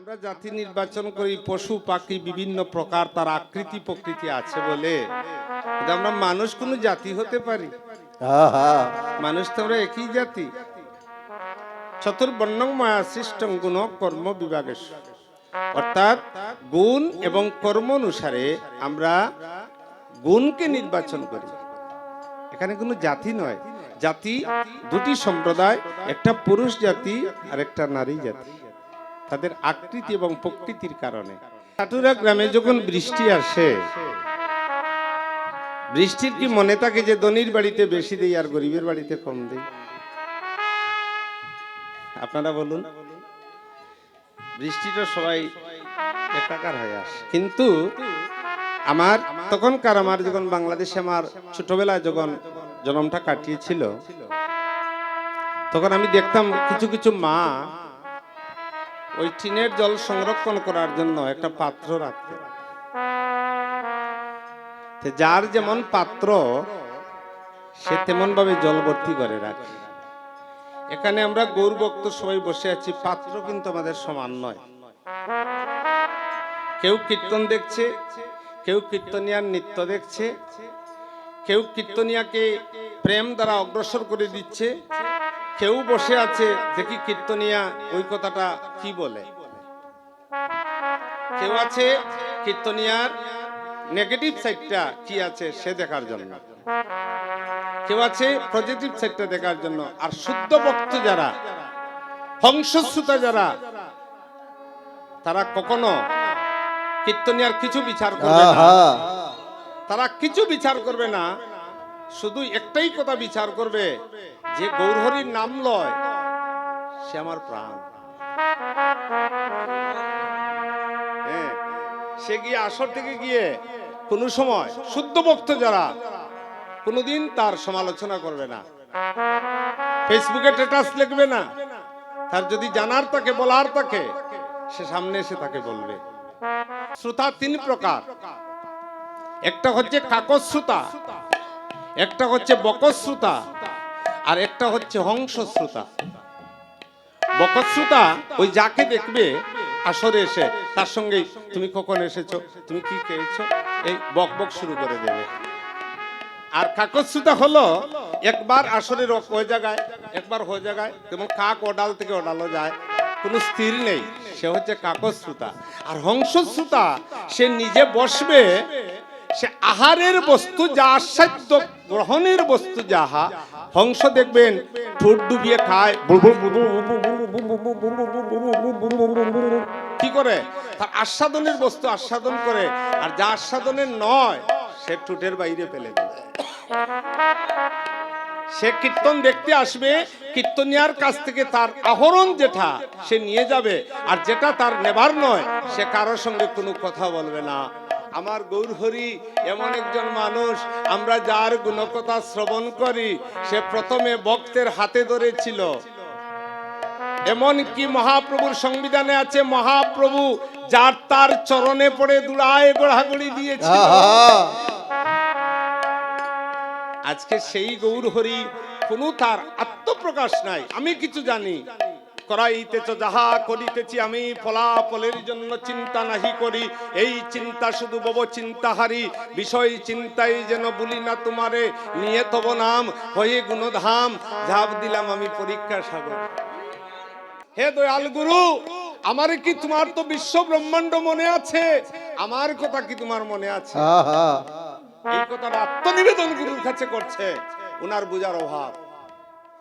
আমরা জাতি নির্বাচন করি পশু পাখি বিভিন্ন প্রকার তার আকৃতি প্রকৃতি আছে বলে। আমরা মানুষ কোনো জাতি হতে পারি। মানুষ তো আমরা একই জাতি। চতুর্বর্ণং মায়া সৃষ্টং গুণ কর্ম বিভাগেশ। অর্থাৎ গুণ এবং কর্ম অনুসারে আমরা গুণকে নির্বাচন করি। এখানে কোনো জাতি নয়। জাতি দুটি সম্প্রদায় একটা পুরুষ জাতি আর একটা নারী জাতি। তাদের আকৃতি এবং প্রকৃতির কারণে। কাটুরা গ্রামে যখন বৃষ্টি আসে, বৃষ্টির কি মনে থাকে যে ধনির বাড়িতে বেশি দেই আর গরিবের বাড়িতে কম দেই? আপনারা বলুন। বৃষ্টিটা সবাই একাকার হয়ে আসে। কিন্তু আমার তখনকার আমার যখন বাংলাদেশে আমার ছোটবেলায় যখন জন্মটা কাটিয়েছিল, তখন আমি দেখতাম কিছু কিছু মা ওই টিনের জল সংরক্ষণ করার জন্য একটা পাত্র রাখতেন তে যার যেমন পাত্র, সে তেমন ভাবে জল ভর্তি করে রাখে। এখানে আমরা গৌর ভক্ত সবাই বসে আছি, পাত্র কিন্তু আমাদের সমান নয়। কেউ কীর্তন দেখছে, কেউ কীর্তনিয়ার নৃত্য দেখছে, কেউ কীর্তনিয়াকে প্রেম দ্বারা অগ্রসর করে দিচ্ছে কেউ বসে আছে দেখি কীর্তনিয়া ওই কথাটা কি বলে? কেউ আছে কীর্তনিয়ার নেগেটিভ সাইডটা কি আছে সে দেখার জন্য? কেউ আছে পজিটিভ সাইডটা দেখার জন্য? আর শুদ্ধ ভক্ত যারা হংসশ্রুতা যারা তারা কখনো কীর্তনিয়ার কিছু বিচার করবে না। তারা কিছু বিচার করবে না শুধু একটাই কথা বিচার করবে যে গৌরহরির নাম লয় সে আমার প্রাণ। হ্যাঁ, সে গিয়ে আসর থেকে গিয়ে কোনো সময় শুদ্ধ ভক্ত যারা কোনোদিন তার সমালোচনা করবে না। ফেসবুকে স্ট্যাটাস লিখবে না। তার যদি জানার তাকে বলার তাকে সে সামনে এসে তাকে বলবে। শ্রোতা তিন প্রকার। একটা হচ্ছে কাকজ শ্রোতা একটা হচ্ছে বকজ শ্রোতা আর একটা হচ্ছে হংস শ্রোতা বকজ শ্রোতা ওই যাকে দেখবে আসরে এসে, তার সঙ্গে তুমি কখন এসেছ? তুমি কি খেয়েছো? এই বক বক শুরু করে দেবে। আর কাকজ শ্রোতা হলো একবার আসরে রক- ওই জায়গায়, একবার হয়ে জায়গায় যেমন কাক ওডাল থেকে ওডালও যায়, কোনো স্থির নেই, সে হচ্ছে কাকজ শ্রোতা আর হংসশ্রুতা, সে নিজে বসবে সে আহারের বস্তু যা আস্বাদ্য গ্রহণের বস্তু যাহা হংস দেখবেন ঠোঁট ডুবিয়ে খায় কি করে তার আস্বাদনের বস্তু আস্বাদন করে আর যা আস্বাদনের নয় সে ঠোঁটের বাইরে ফেলে দেয় সে কীর্তন দেখতে আসবে কীর্তনিয়ার কাছ থেকে তার আহরণ যেটা সে নিয়ে যাবে আর যেটা তার নেবার নয় সে কারোর সঙ্গে কোনো কথা বলবে না আমার গৌরহরি এমন একজন মানুষ আমরা যার গুণকথা শ্রবণ করি সে প্রথমে ভক্তের হাতে ধরেছিল। এমন কি মহাপ্রভুর সংবিধানে আছে মহাপ্রভু যার তার চরণে পড়ে দুড়ায় গোড়াগড়ি দিয়েছিল। আজকে সেই গৌর হরি কোনো তার আত্মপ্রকাশ নাই আমি কিছু জানি। করাইতেছ যাহা করিতেছি আমি ফলাফলের জন্য চিন্তা নাহি করি। এই চিন্তা শুধু বব চিন্তা হারি বিষয় চিন্তাই যেন বলি না তোমারে। নিয়ে তব নাম হয়ে গুণধাম ঝাপ দিলাম আমি পরীক্ষা সাগর। হে দয়াল গুরু আমার কি তোমার তো বিশ্ব ব্রহ্মাণ্ড মনে আছে? আমার কথা কি তোমার মনে আছে? এই কথাটা আত্মনিবেদন গুরুর কাছে করছে ওনার বুঝার অভাব।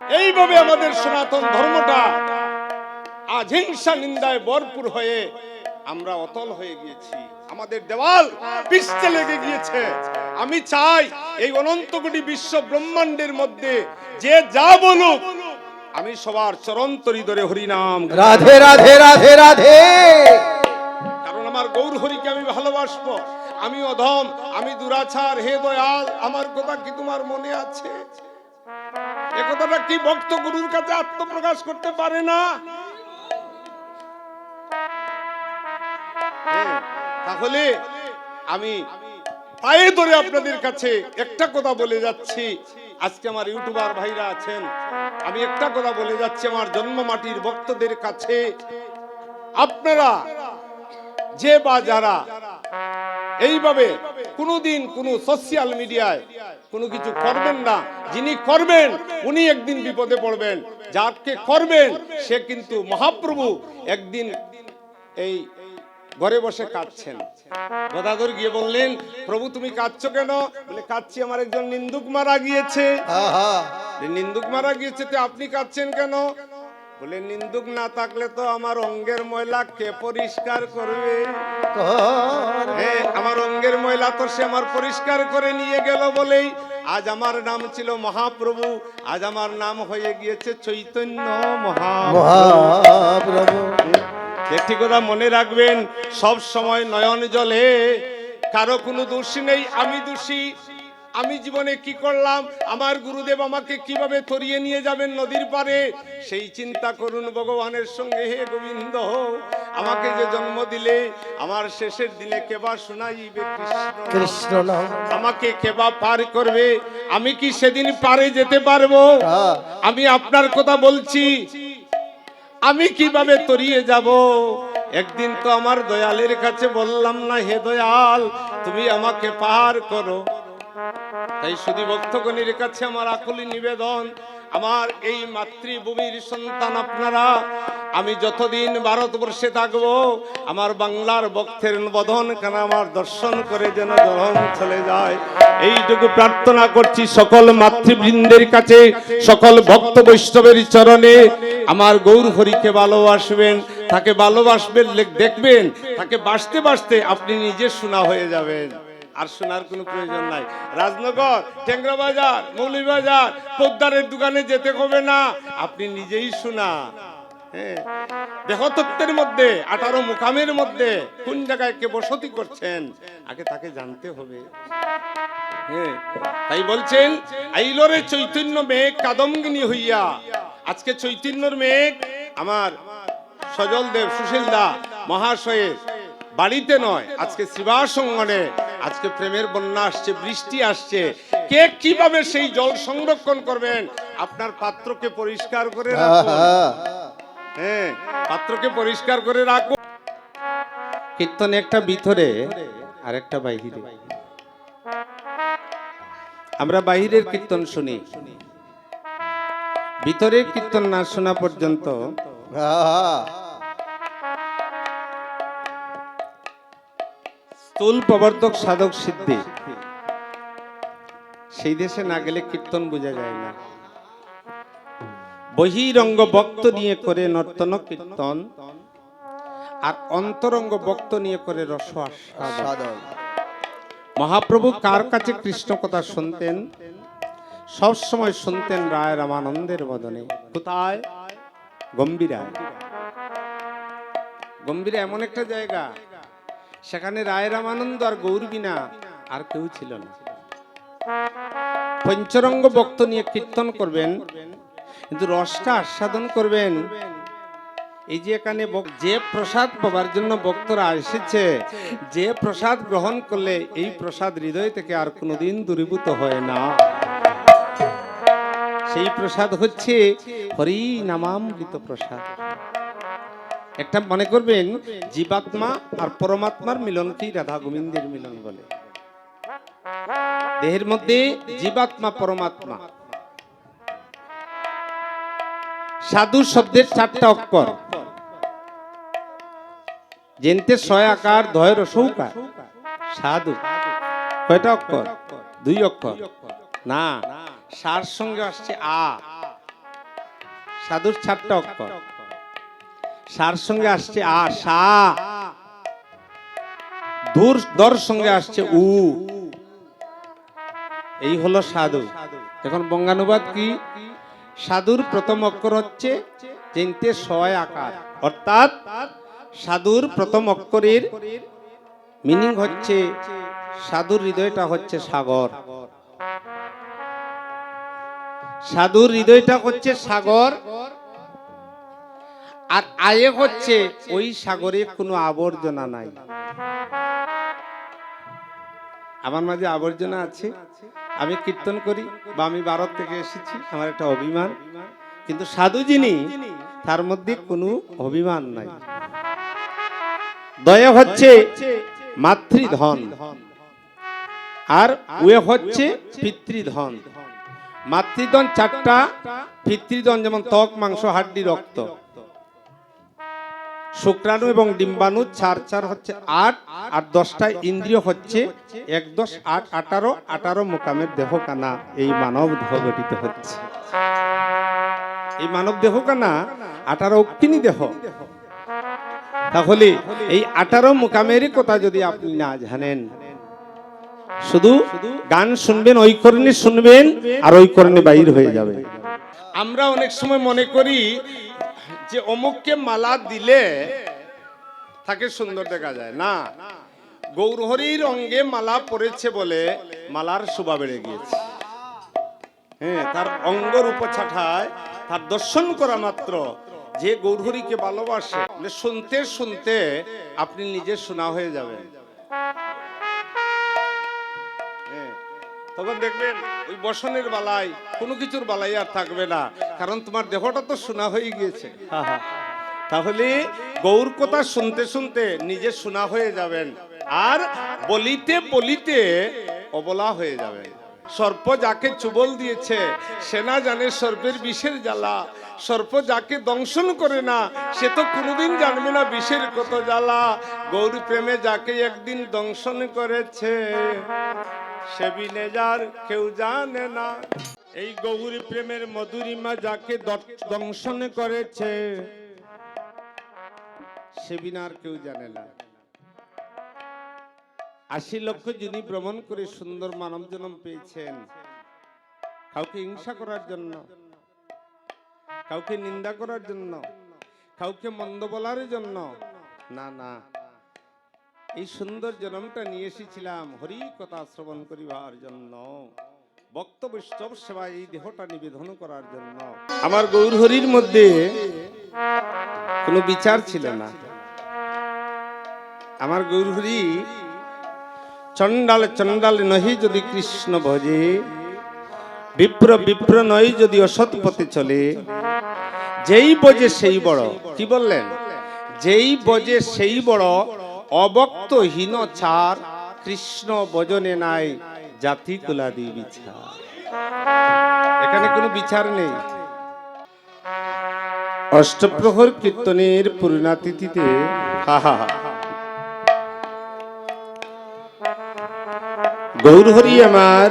এইভাবে আমাদের সনাতন ধর্মটা আজ হিংসা নিন্দায় ভরপুর হয়ে আমরা অতল হয়ে গিয়েছি। আমাদের দেওয়াল পিছতে লেগে গিয়েছে। আমি চাই এই অনন্ত কোটি বিশ্ব ব্রহ্মাণ্ডের মধ্যে যে যা বলুক আমি সবার চরণ তরি ধরে হরিনাম। রাধে রাধে রাধে রাধে। কারণ আমার গৌর হরিকে আমি ভালোবাসবো। আমি অধম আমি দুরাচার হে দয়াল আমার কথা কি তোমার মনে আছে? এ কথাটা কি ভক্ত গুরুর কাছে আত্মপ্রকাশ করতে পারে না? তাহলে আমি পায়ে ধরে আপনাদের কাছে একটা কথা বলে যাচ্ছি। আজকে আমার ইউটিউবার ভাইরা আছেন। আমি একটা কথা বলে যাচ্ছি আমার জন্ম মাটির ভক্তদের কাছে। আপনারা যে বা যারা এইভাবে কোনোদিন কোনো সোশ্যাল মিডিয়ায় কোনো কিছু করবেন না, যিনি করবেন, উনি একদিন বিপদে পড়বেন। যাকে করবেন, সে কিন্তু মহাপ্রভু একদিন এই ঘরে বসে কাঁদছেন। গদাধর গিয়ে বললেন প্রভু তুমি কাঁদছো কেন? বলে কাঁদছি আমার একজন নিন্দুক মারা গিয়েছে। নিন্দুক মারা গিয়েছে তো আপনি কাঁদছেন কেন? বলে নিন্দুক না থাকলে তো আমার অঙ্গের ময়লা কে পরিষ্কার করবে? আমার অঙ্গের ময়লা তো সে আমার পরিষ্কার করে নিয়ে গেল বলেই আজ আমার নাম ছিল মহাপ্রভু। আজ আমার নাম হয়ে গিয়েছে চৈতন্য মহা মহাপ্রভু। একটি কথা মনে রাখবেন সব সময় নয়ন জলে। কারও কোনো দোষী নেই আমি দোষী। আমি জীবনে কি করলাম? আমার গুরুদেব আমাকে কীভাবে তরিয়ে নিয়ে যাবেন নদীর পারে সেই চিন্তা করুন ভগবানের সঙ্গে হে গোবিন্দ। আমাকে যে জন্ম দিলে আমার শেষের দিনে কেবা শোনাইবে কৃষ্ণ। আমাকে কেবা পার করবে। আমি কি সেদিন পারে যেতে পারব? হ্যাঁ। আমি আপনার কথা বলছি। আমি কীভাবে তরিয়ে যাব? একদিন তো আমার দয়ালের কাছে বললাম না, হে দয়াল, তুমি আমাকে পার করো। তাই শুধু ভক্তগণের কাছে আমার আকুলি নিবেদন, আমার এই মাতৃভূমির সন্তান আপনারা আমি যতদিন ভারতবর্ষে থাকব, আমার বাংলার ভক্তের বদন কেন আমার দর্শন করে যেন জলন চলে যায়? এইটুকু প্রার্থনা করছি সকল মাতৃবৃন্দের কাছে, সকল ভক্ত বৈষ্ণবের চরণে। আমার গৌর হরিকে ভালোবাসবেন, তাকে ভালোবাসবেন দেখবেন, তাকে বাসতে বাসতে আপনি নিজে শোনা হয়ে যাবেন। আর শোনার কোনো প্রয়োজন নাই। রাজনগর টেংরা বাজার মৌলিবাজার, পোদ্দারের দোকানে যেতে হবে না, আপনি নিজেই শোনা। দেহতত্ত্বের মধ্যে, আঠারো মুকামের মধ্যে কোন জায়গায় কে বসতি করছেন? আগে তাকে জানতে হবে। হ্যাঁ। তাই বলছেন, আইলরে চৈতন্য মেঘ কাদম্গিনী হইয়া। আজকে চৈতন্যর মেঘ আমার সজল দেব সুশীল দা মহাশয়ের বাড়িতে নয়, আজকে শিবাসঙ্গনে। আজকে প্রেমের বন্যা আসছে, বৃষ্টি আসছে। কে কীভাবে সেই জল সংরক্ষণ করবেন? আপনার পাত্রকে পরিষ্কার করে রাখুন। হ্যাঁ পাত্রকে পরিষ্কার করে রাখুন কীর্তন একটা ভিতরে আর একটা বাহিরে। আমরা বাহিরের কীর্তন শুনি। ভিতরের কীর্তন না শোনা পর্যন্ত। স্থূল প্রবর্তক সাধক সিদ্ধি। সেই দেশে না গেলে কীর্তন বোঝা যায় না। বহিরঙ্গ ভক্ত নিয়ে করে নর্তন কীর্তন আর অন্তরঙ্গ ভক্ত নিয়ে করে রস মহাপ্রভু কার কাছে কৃষ্ণ কথা শুনতেন? সব সময় শুনতেন রায় রামানন্দের বদনে। কোথায়? গম্ভীরায় গম্ভীরা এমন একটা জায়গা, সেখানে রায় রামানন্দ আর গৌরবিনা আর কেউ ছিল না। পঞ্চরঙ্গ ভক্ত নিয়ে কীর্তন করবেন কিন্তু রসটা আস্বাদন করবেন। এই যে এখানে যে প্রসাদ পাবার জন্য ভক্তরা এসেছে, যে প্রসাদ গ্রহণ করলে এই প্রসাদ হৃদয় থেকে আর কোনোদিন দূরীভূত হয় না। সেই প্রসাদ হচ্ছে হরি নামামৃত প্রসাদ। একটা মনে করবেন, জীবাত্মা আর পরমাত্মার মিলনকেই রাধা গোবিন্দের মিলন বলে। দেহের মধ্যে জীবাত্মা, পরমাত্মা। সাধু শব্দের চারটা অক্ষর। জেনতে ছয় আকার, ধয় রসৌকার সাধু, কয়টা অক্ষর? দুই অক্ষর। না, সার সঙ্গে আসছে আ। সাধুর চারটা অক্ষর। সার সঙ্গে আসছে আ, সা। দূর দর সঙ্গে আসছে উ। এই হলো সাধু। এখন বঙ্গানুবাদ কি? সাধুর প্রথম অক্ষর হচ্ছে চিনতে ছয় আকার। অর্থাৎ সাধুর প্রথম অক্ষরের মিনিং হচ্ছে, সাধুর হৃদয়টা হচ্ছে সাগর। সাধুর হৃদয়টা হচ্ছে সাগর, আর আয়ে হচ্ছে ওই সাগরে কোনো আবর্জনা নাই। আমার মাঝে আবর্জনা আছে? আমি কীর্তন করি বা আমি ভারত থেকে এসেছি, আমার একটা অভিমান। কিন্তু সাধু যিনি তার মধ্যে কোনো অভিমান নাই। দয়া হচ্ছে মাতৃধন। আর উয়ে হচ্ছে পিতৃধন। মাতৃধন চারটা, পিতৃধন যেমন ত্বক, মাংস, হাড্ডি, রক্ত। শুক্রাণু এবং ডিম্বাণু চার চার হচ্ছে আট, আর দশটা ইন্দ্রিয় হচ্ছে এক দশ আট আঠারো আঠারো মোকামের দেহ কানা এই মানব দেহ গঠিত হচ্ছে। এই মানব দেহ কানা আঠারো অক্ষিণী দেহ। তাহলে এই আঠারো মোকামেরই কথা যদি আপনি না জানেন, শুধু গান শুনবেন ওই করণে শুনবেন, আর ওই করণে বাইর হয়ে যাবে। আমরা অনেক সময় মনে করি যে অমুককে মালা দিলে তাকে সুন্দর দেখা যায়। না। গৌরহরির অঙ্গে মালা পরেছে বলে মালার শোভা বেড়ে গিয়েছে। হ্যাঁ তার অঙ্গ রূপছাঠায় তার দর্শন করা মাত্র যে গৌরহরিকে ভালোবাসে মানে শুনতে শুনতে আপনি নিজে শোনা হয়ে যাবেন। তখন দেখবেন ওই বসনের বালাই কোনো কিছুর বালাই আর থাকবে না। কারণ তোমার দেহটা তো শোনা হয়ে গিয়েছে। তাহলে গৌর কথা শুনতে শুনতে নিজে শোনা হয়ে যাবেন আর বলিতে বলিতে অবলা হয়ে যাবেন। সর্প যাকে চুবল দিয়েছে সেনা জানে সর্পের বিষের জ্বালা। সর্প যাকে দংশন করে না সে তো কোনোদিন জানবে না বিষের কত জ্বালা। গৌর প্রেমে যাকে একদিন দংশন করেছে। সে বিনে যার কেউ জানে না। এই গৌরী প্রেমের মধুরিমা যাকে দংশন করেছে সে বিনা কেউ জানে না। আশি লক্ষ যিনি ভ্রমণ করে সুন্দর মানব জন্ম পেয়েছেন, কাউকে হিংসা করার জন্য, কাউকে নিন্দা করার জন্য, কাউকে মন্দ বলার জন্য, না না। এই সুন্দর জন্মটা নিয়ে এসেছিলাম হরি কথা শ্রবণ করিবার জন্য। ভক্ত বৈষ্ণব সেবায় এই দেহটা নিবেদন করার জন্য। আমার গৌর হরির মধ্যে কোনো বিচার ছিল না। আমার গৌর হরি চণ্ডাল চণ্ডাল নহি যদি কৃষ্ণ ভজে, বিপ্র বিপ্র নয় যদি অসৎ পথে চলে। যেই বজে সেই বড়, কি বললেন? যেই বজে সেই বড় অবক্তহীন ছার কৃষ্ণ বজনে নাই জাতি কুলাদি বিচার। এখানে কোনো বিচার নেই। অষ্টপ্রহর কীর্তনের পূর্ণাতিথিতে, হা হা হা। গৌরহরি আমার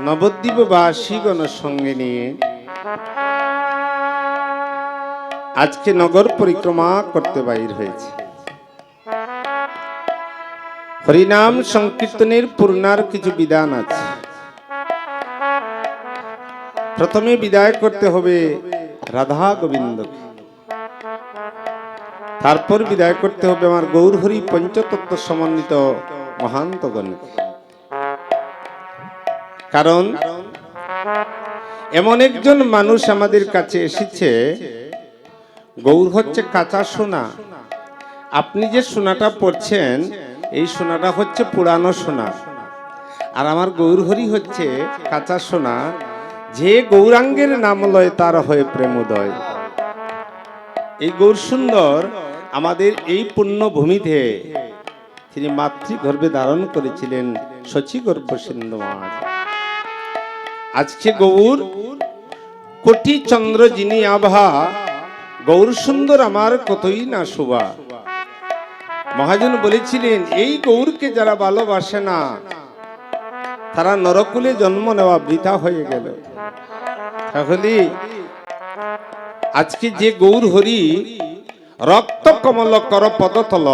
নবদ্বীপবাসীগণ সঙ্গে নিয়ে আজকে নগর পরিক্রমা করতে বাইর হয়েছে। হরিনাম সংকীর্তনের পূর্ণার কিছু বিধান আছে। প্রথমে বিদায় করতে হবে রাধা গোবিন্দকে। তারপর বিদায় করতে হবে আমার গৌরহরি পঞ্চতত্ত্ব সমন্বিত মহান্তগণকে। কারণ এমন একজন মানুষ আমাদের কাছে এসেছে, গৌর হচ্ছে কাঁচা সোনা। আপনি যে সোনাটা পড়ছেন এই সোনাটা হচ্ছে পুরানো সোনা। আর আমার গৌরহরি হচ্ছে কাঁচা সোনা। যে গৌরাঙ্গের নাম লয় তার হয়ে প্রেমোদয়। এই গৌর সুন্দর আমাদের এই পুণ্য ভূমিতে তিনি মাতৃগর্ভে ধারণ করেছিলেন শচী গর্ভ সিন্ধু আজকে গৌর কোটি চন্দ্র যিনি আভা গৌর সুন্দর আমার কতই না শোভা। মহাজন বলেছিলেন এই গৌরকে যারা ভালোবাসে না তারা নরকুলে জন্ম নেওয়া বৃথা হয়ে গেল। তাহলে আজকে যে গৌর হরি রক্ত কমল কর পদতল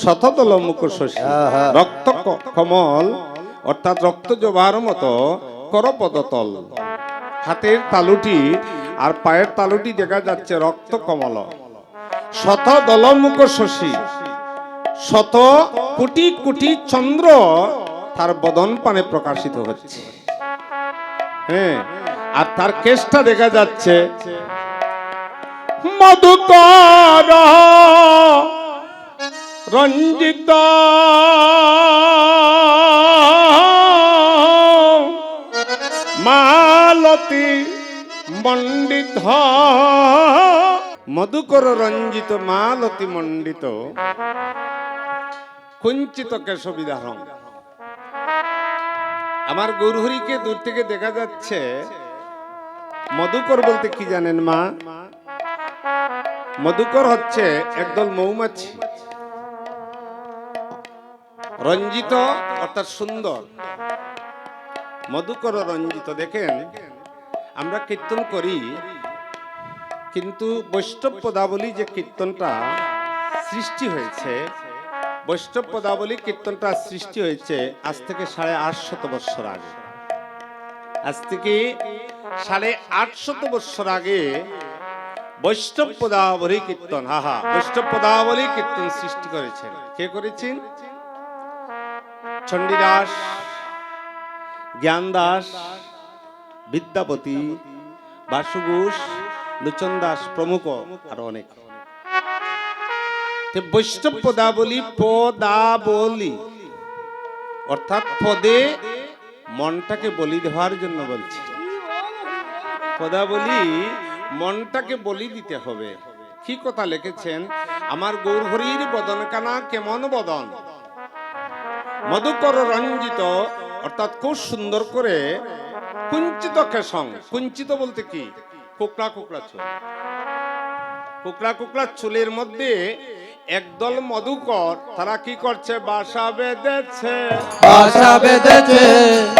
শতদল মুখ শশী। রক্ত কমল অর্থাৎ রক্ত জবার মতো কর পদতল। হাতের তালুটি আর পায়ের তালুটি দেখা যাচ্ছে রক্ত কমল। শত দলমুখ শশী। শত কোটি কোটি চন্দ্র তার বদন পানে প্রকাশিত হচ্ছে। হ্যাঁ আর তার কেসটা দেখা যাচ্ছে। মধুকর রঞ্জিত। মালতী মণ্ডিত। মধুকর রঞ্জিত, মালতি মণ্ডিত। কুঞ্চিত কেশবিদাহরণ আমার গৌরহরিকে দূর থেকে দেখা যাচ্ছে। মধুকর বলতে কি জানেন মা? মধুকর হচ্ছে একদল মৌমাছি। রঞ্জিত অর্থাৎ সুন্দর। মধুকর রঞ্জিত, দেখেন, আমরা কীর্তন করি, কিন্তু বৈষ্ণব পদাবলী যে কীর্তনটা সৃষ্টি হয়েছে বৈষ্ণব পদাবলী কীর্তনটা সৃষ্টি হয়েছে আজ থেকে সাড়ে আটশত বৎসর আগে। আজ থেকে সাড়ে আটশত বৎসর আগে বৈষ্ণব পদাবলী কীর্তন, হা হা, বৈষ্ণব পদাবলী কীর্তন সৃষ্টি করেছেন। কে করেছেন? চণ্ডীদাস জ্ঞান দাস বিদ্যাপতি, বাসুঘোষ লোচন দাস প্রমুখ আরও অনেক। তে বৈষ্ণব পদাবলী পদাবলী অর্থাৎ পদে মনটাকে বলি দেওয়ার জন্য বলছি। পদাবলী মনটাকে বলি দিতে হবে। কি কথা লিখেছেন? আমার গৌরহরির বদন কানা কেমন বদন? মধুকর রঞ্জিত, অর্থাৎ খুব সুন্দর করে কুঞ্চিত কেশং। কুঞ্চিত বলতে কি? কোকড়া কোকড়া চুল। কোকড়া কোকড়া চুলের মধ্যে একদল মধুকর তারা কি করছে? বাসা বেঁধেছে। বাসা বেঁধেছে।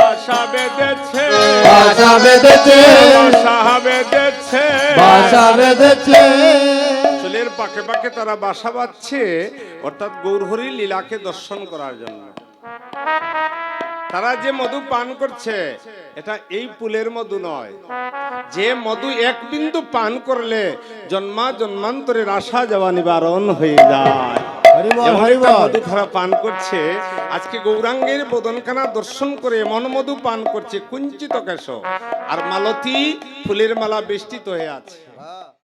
বাসা বেঁধেছে। বাসা বেঁধেছে। বাসা বেঁধেছে। বাসা বেঁধেছে। চুলের পাকে পাকে তারা বাসা বাঁধছে। অর্থাৎ গৌরহরি লীলাকে দর্শন করার জন্য। তারা যে মধু পান করছে এটা এই পুলের মধু নয়। যে মধু এক বিন্দু পান করলে জন্মা জন্মান্তরের আশা যাওয়া নিবারণ হয়ে যায়। মধু তারা পান করছে আজকে গৌরাঙ্গের বদনখানা দর্শন করে এমন মধু পান করছে কুঞ্চিত কেশ আর মালতী ফুলের মালা বেষ্টিত হয়ে আছে।